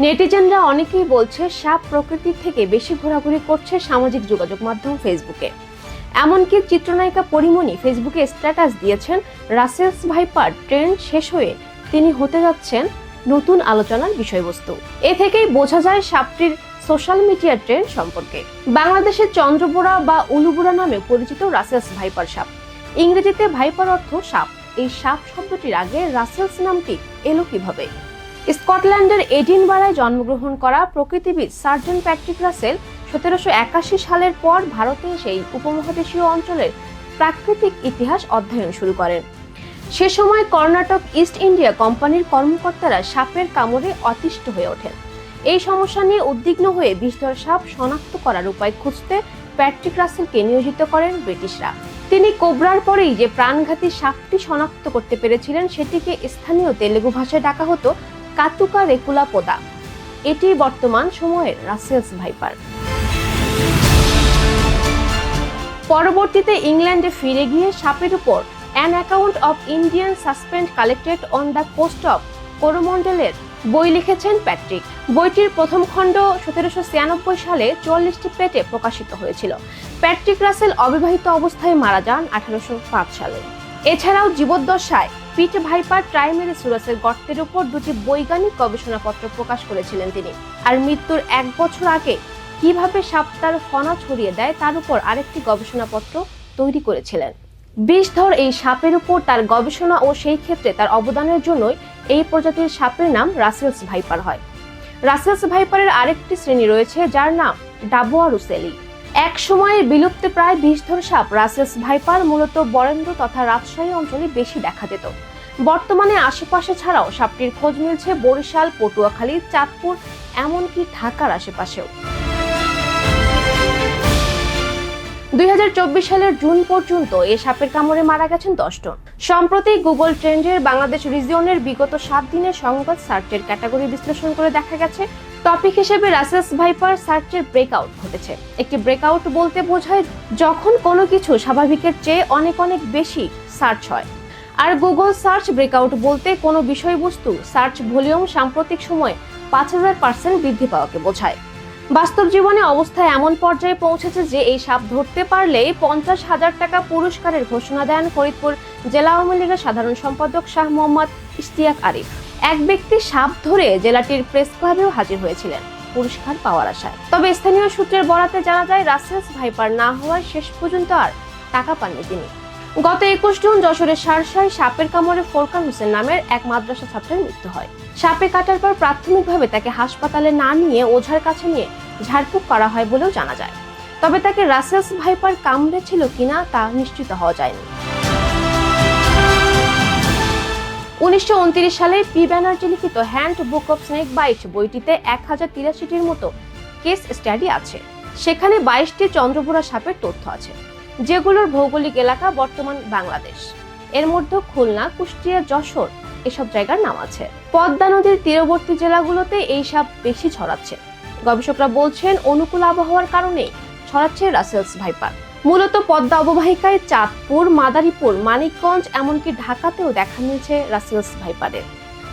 নেটিজেনরা অনেকেই বলছে, সাপ প্রকৃতির থেকে বেশি ঘোরাঘুরি করছে সামাজিক যোগাযোগ মাধ্যম ফেসবুকে। এমনকি চিত্রনায়িকা পরিমণি ফেসবুকে স্ট্যাটাস দিয়েছেন, রাসেলস ভাইপার ট্রেন্ড শেষ হয়ে তিনি হতে যাচ্ছেন নতুন আলোচনার বিষয়বস্তু। এ থেকেই বোঝা যায় সাপটির সোশ্যাল মিডিয়া ট্রেন্ড সম্পর্কে। বাংলাদেশের চন্দ্রবোড়া বা উলুবোড়া নামে পরিচিত রাসেলস ভাইপার সাপ। ইংরেজিতে ভাইপার অর্থ সাপ। এই সাপ শব্দটির আগে রাসেলস নামটি এলো কীভাবে? স্কটল্যান্ডের এডিনবারায় জন্মগ্রহণ করা প্রকৃতিবিদ সার্জন প্যাট্রিক রাসেল সতেরোশো একাশি সালের পর ভারতে সেই উপমহাদেশীয় অঞ্চলের প্রাকৃতিক ইতিহাস অধ্যয়ন শুরু করেন। সে সময় কর্ণাটক ইস্ট ইন্ডিয়া কোম্পানির কর্মকর্তারা সাপের কামড়ে অতিষ্ঠ হয়ে ওঠেন। এই সমস্যা নিয়ে উদ্বিগ্ন হয়ে বিষধর সাপ শনাক্ত করার উপায় খুঁজতে প্যাট্রিক রাসেলকে নিয়োজিত করেন ব্রিটিশরা। তিনি কোবরার পরেই যে প্রাণঘাতী সাপটি শনাক্ত করতে পেরেছিলেন, সেটিকে স্থানীয় তেলেগু ভাষায় ডাকা হতো কাতুকা রেকুলা পোদা। এটি বর্তমান সময়ের রাসেলস ভাইপার। পরবর্তীতে ইংল্যান্ডে ফিরে গিয়ে সাপের উপর an account of Indian serpents collected on the coast of করোমন্ডলের বই লিখেছেন প্যাট্রিক। বইটির প্রথম খণ্ড সতেরোশো ছিয়ানব্বই সালে চুয়াল্লিশটি পেটে প্রকাশিত হয়েছিল। প্যাট্রিক রাসেল অবিবাহিত অবস্থায় মারা যান আঠারোশো পাঁচ সালে। এছাড়াও জীবদ্দশায় পিট ভাইপার ট্রাইমেরি সুরাসের গর্তের উপর দুটি বৈজ্ঞানিক গবেষণাপত্র প্রকাশ করেছিলেন তিনি। আর মৃত্যুর এক বছর আগে কীভাবে সাপ তার ফনা ছড়িয়ে দেয় তার উপর আরেকটি গবেষণাপত্র তৈরি করেছিলেন। বিষধর এই সাপের উপর তার গবেষণা ও সেই ক্ষেত্রে তার অবদানের জন্যই এই প্রজাতির সাপের নাম রাসেলস ভাইপার হয়। রাসেলস ভাইপারের আরেকটি শ্রেণি রয়েছে যার নাম ডাবোয়া রুসেলি এক সময়ের বিলুপ্ত প্রায় বিষধর সাপ রাসেলস ভাইপার মূলত বরেন্দ্র তথা রাজশাহী অঞ্চলে বেশি দেখা যেত। বর্তমানে আশেপাশে ছাড়াও সাপটির খোঁজ মিলছে বরিশাল, পটুয়াখালী, চাঁদপুর, এমনকি ঢাকার আশেপাশেও। দুই হাজার চব্বিশ সালের জুন পর্যন্ত এ সাপের কামড়ে মারা গেছেন দশ জন। সম্প্রতি গুগল ট্রেন্ডের বাংলাদেশ রিজিয়নের বিগত সাত দিনের সংবাদ সার্চের ক্যাটাগরি বিশ্লেষণ করে দেখা গেছে টপিক হিসেবে রাসেলস ভাইপার সার্চের ব্রেকআউট ঘটেছে। একটি ব্রেকআউট বলতে বোঝায় যখন কোনো কিছু স্বাভাবিকের চেয়ে অনেক অনেক বেশি সার্চ হয়। আর গুগল সার্চ ব্রেকআউট বলতে কোনো বিষয়বস্তু সার্চ ভলিউম সাম্প্রতিক সময়ে পাঁচ হাজার পার্সেন্ট বৃদ্ধি পাওয়াকে বোঝায়। বাস্তব জীবনে অবস্থা এমন পর্যায়ে পৌঁছেছে যে এই সাপ ধরতে পারলেই পঞ্চাশ হাজার টাকা পুরস্কারের ঘোষণা দেন ফরিদপুর জেলা আওয়ামী লীগের সাধারণ সম্পাদক শাহ মোহাম্মদ ইশতিয়াক আরিফ। এক ব্যক্তি সাপ ধরে জেলাটির প্রেস ক্লাবেও হাজির হয়েছিলেন। পুরস্কার পাওয়ার আশায়। তবে স্থানীয় সূত্রের বরাতে জানা যায়, রাসেলস ভাইপার না হওয়ায় শেষ পর্যন্ত আর টাকা পাননি তিনি। গত একুশ জুন যশোরের সারসায় সাপের কামড়ে ফোরকান হোসেন নামের এক মাদ্রাসা ছাত্রের মৃত্যু হয়। সাপে কাটার পর প্রাথমিকভাবে তাকে হাসপাতালে না নিয়ে ওঝার কাছে নিয়ে ঝাড়ফুঁক করা হয় বলেও জানা যায়। তবে তাকে রাসেলস ভাইপার কামড়েছিল কিনা তা নিশ্চিত হওয়া যায়নি। উনিশশো ঊনত্রিশ সালে পি ব্যানার্জি লিখিত handbook of snake bite বইটিতে এক হাজার তিরাশিটির মতো কেস স্টাডি আছে। সেখানে বাইশটি চন্দ্রপুরা সাপের তথ্য আছে, যেগুলোর ভৌগোলিক এলাকা বর্তমান বাংলাদেশ। এর মধ্যে খুলনা, কুষ্টিয়া, যশোর এসব জায়গার নাম আছে। পদ্মা নদীর তীরবর্তী জেলাগুলোতে এই সাপ বেশি ছড়াচ্ছে। গবেষকরা বলছেন, অনুকূল আবহাওয়ার কারণে ছড়াচ্ছে রাসেলস ভাইপার। মূলত পদ্মা অববাহিকায় চাঁদপুর, মাদারীপুর, মানিকগঞ্জ, এমনকি ঢাকাতেও দেখা মিলছে রাসেলস ভাইপারের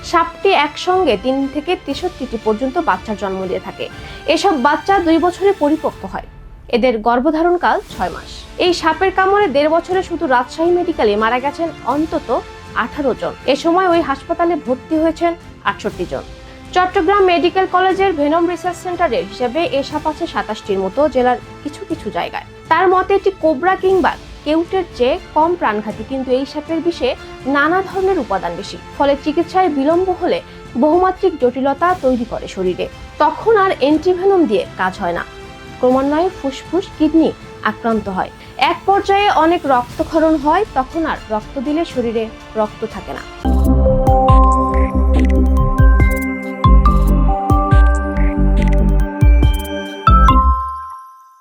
সাপটি একসঙ্গে তিন থেকে তেষট্টিটি পর্যন্ত বাচ্চার জন্ম দিয়ে থাকে। এসব বাচ্চা দুই বছরে পরিপক্ক হয়। এদের গর্ভধারণকাল ছয় মাস। এই সাপের কামড়ে দেড় বছরে শুধু রাজশাহী মেডিকেলে মারা গেছেন অন্তত আঠারো জন। এ সময় ওই হাসপাতালে ভর্তি হয়েছেন আটষট্টি জন। চট্টগ্রাম মেডিকেল কলেজের ভেনম রিসার্চ সেন্টারের হিসেবে এ সাপ আছে সাতাশটির মতো, জেলার কিছু কিছু জায়গায়। তার মতে এটি কোবরা কিংবা কেউটের চেয়ে কম প্রাণঘাতী, কিন্তু এই সাপের বিষে নানা ধরনের উপাদান বেশি। ফলে চিকিৎসায় বিলম্ব হলে বহুমাত্রিক জটিলতা তৈরি করে শরীরে। তখন আর অ্যান্টিভেনম দিয়ে কাজ হয় না। ক্রমান্বয়ে ফুসফুস, কিডনি আক্রান্ত হয়। এক পর্যায়ে অনেক রক্তক্ষরণ হয়, তখন আর রক্ত দিলে শরীরে রক্ত থাকে না।